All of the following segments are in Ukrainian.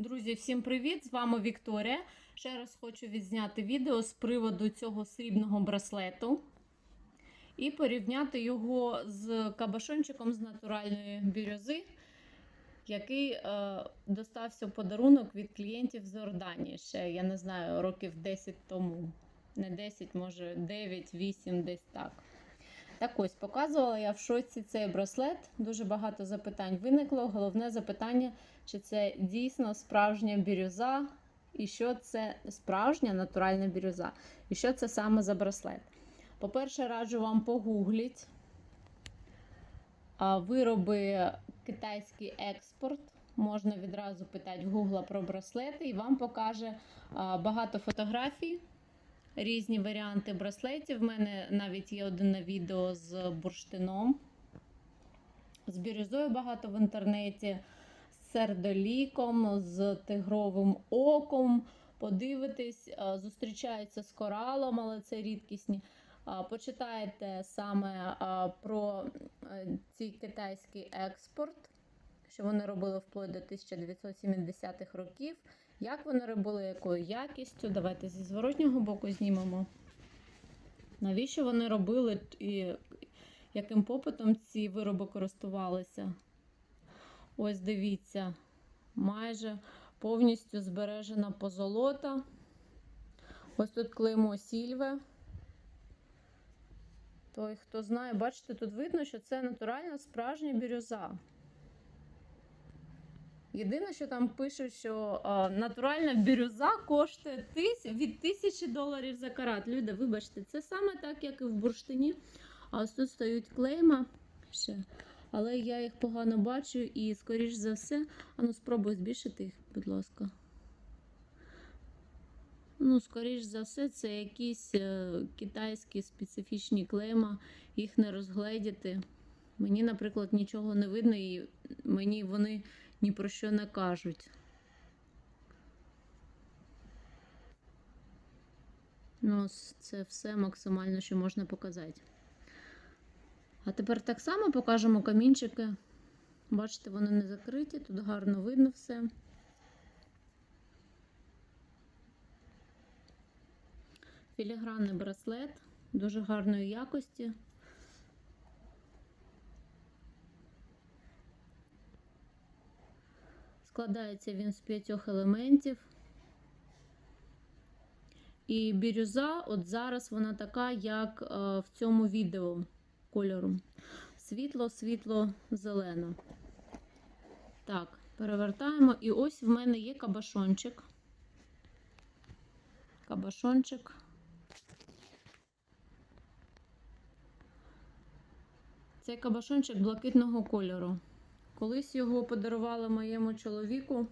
Друзі, всім привіт! З вами Вікторія. Ще раз хочу відзняти відео з приводу цього срібного браслету і порівняти його з кабашончиком з натуральної бірюзи, який е, достався в подарунок від клієнтів з Орданії ще, я не знаю, років 10 тому. Не 10, може 9, 8, десь так. Так ось показувала я в шоці цей браслет. Дуже багато запитань виникло. Головне запитання, чи це дійсно справжня бірюза, і що це справжня натуральна бірюза, і що це саме за браслет. По-перше, раджу вам погугліть вироби китайський експорт. Можна відразу питати в Гугла про браслети, і вам покаже багато фотографій різні варіанти браслетів. В мене навіть є один на відео з бурштином. З бірюзою багато в інтернеті, з сердоліком, з тигровим оком. Подивитись, зустрічаються з коралом, але це рідкісні. А, Почитайте саме про е, цей китайський експорт, що вони робили вплоть до 1970-х років. Як вони робили, якою якістю? Давайте зі зворотнього боку знімемо. Навіщо вони робили і яким попитом ці вироби користувалися? Ось дивіться, майже повністю збережена позолота. Ось тут клеймо сільве. Той, хто знає, бачите, тут видно, що це натуральна справжня бірюза. Єдине, що там пишуть, що а, натуральна бірюза коштує тис... від тисячі доларів за карат. Люди, вибачте, це саме так, як і в бурштині. А ось тут стають клейма ще. Але я їх погано бачу і, скоріш за все, а ну спробуй збільшити їх, будь ласка. Ну, скоріш за все, це якісь е, китайські специфічні клейма, їх не розгледіти. Мені, наприклад, нічого не видно, і мені вони ні про що не кажуть. Ну, це все максимально, що можна показати. А тепер так само покажемо камінчики. Бачите, вони не закриті, тут гарно видно все. Філігранний браслет дуже гарної якості. Складається він з п'ятьох елементів. І бірюза, от зараз вона така, як е, в цьому відео кольору. Світло, світло, зелено. Так, перевертаємо. І ось в мене є кабашончик. Кабашончик. Цей кабашончик блакитного кольору. Колись його подарували моєму чоловіку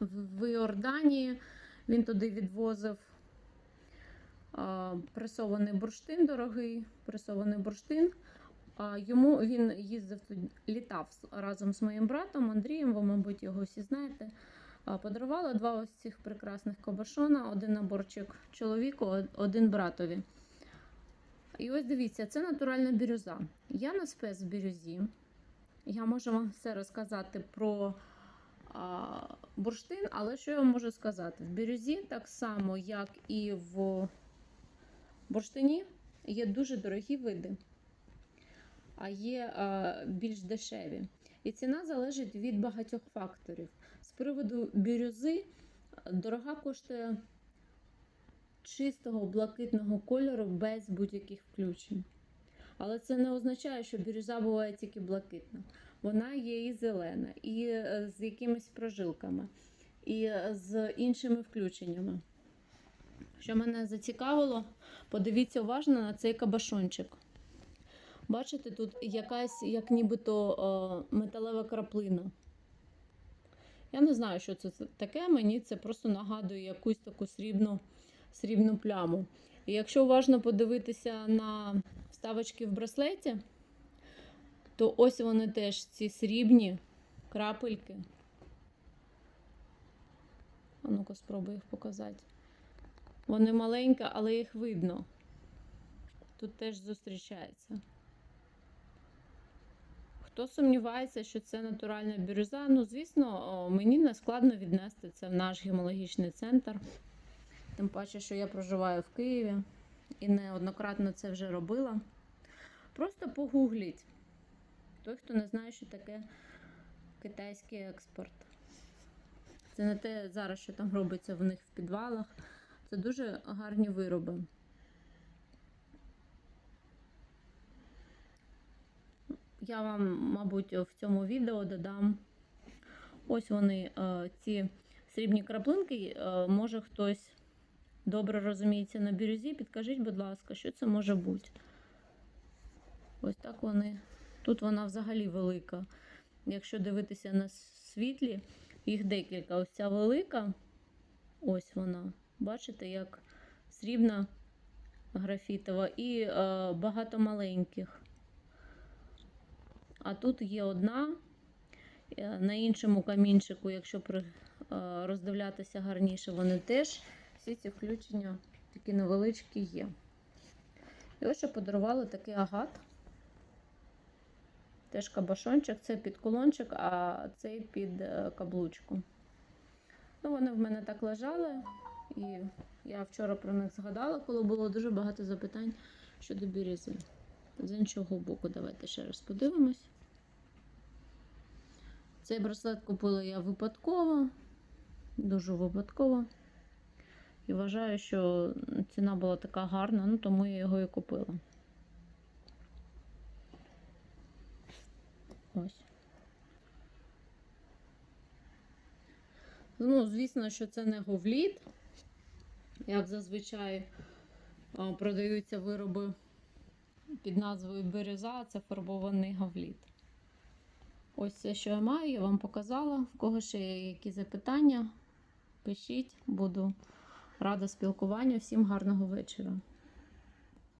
в Іорданії. Він туди відвозив а, пресований бурштин дорогий, пресований бурштин. А йому він їздив літав разом з моїм братом Андрієм, ви, мабуть, його всі знаєте. Подарувала два ось цих прекрасних кабашона, один наборчик чоловіку, один братові. І ось дивіться, це натуральна бірюза. Я на спец в бірюзі. Я можу вам все розказати про а, бурштин, але що я вам можу сказати? В бірюзі, так само, як і в бурштині, є дуже дорогі види, а є а, більш дешеві. І ціна залежить від багатьох факторів. З приводу бірюзи, дорога коштує чистого блакитного кольору без будь-яких включень. Але це не означає, що бірюза буває тільки блакитна. Вона є і зелена, і е, з якимись прожилками, і е, з іншими включеннями. Що мене зацікавило, подивіться уважно на цей кабашончик. Бачите, тут якась, як нібито е, металева краплина. Я не знаю, що це таке. Мені це просто нагадує якусь таку срібну, срібну пляму. І якщо уважно подивитися на вставочки в браслеті, то ось вони теж ці срібні крапельки. А ну-ка, спробую їх показати. Вони маленькі, але їх видно. Тут теж зустрічається. Хто сумнівається, що це натуральна бірюза, ну, звісно, мені не складно віднести це в наш гемологічний центр. Тим паче, що я проживаю в Києві і неоднократно це вже робила. Просто погугліть. Той, хто не знає, що таке китайський експорт. Це не те зараз, що там робиться в них в підвалах. Це дуже гарні вироби. Я вам, мабуть, в цьому відео додам. Ось вони, е, ці срібні краплинки. Е, Може хтось добре розуміється на бірюзі. Підкажіть, будь ласка, що це може бути. Ось так вони. Тут вона взагалі велика. Якщо дивитися на світлі, їх декілька. Ось ця велика, ось вона. Бачите, як срібна графітова і е, багато маленьких. А тут є одна. Е, На іншому камінчику, якщо е, роздивлятися гарніше, вони теж всі ці включення такі невеличкі є. І ось ще подарували такий агат. Теж кабашончик, це під кулончик, а цей під е, каблучку. Ну, вони в мене так лежали, і я вчора про них згадала, коли було дуже багато запитань щодо бірюзи. З іншого боку, давайте ще раз подивимось. Цей браслет купила я випадково, дуже випадково. І вважаю, що ціна була така гарна, ну тому я його і купила. Ось. Ну, звісно, що це не говліт. Як зазвичай продаються вироби під назвою Береза, це фарбований говліт. Ось це, що я маю, я вам показала. В кого ще є які запитання, пишіть, буду рада спілкуванню. Всім гарного вечора.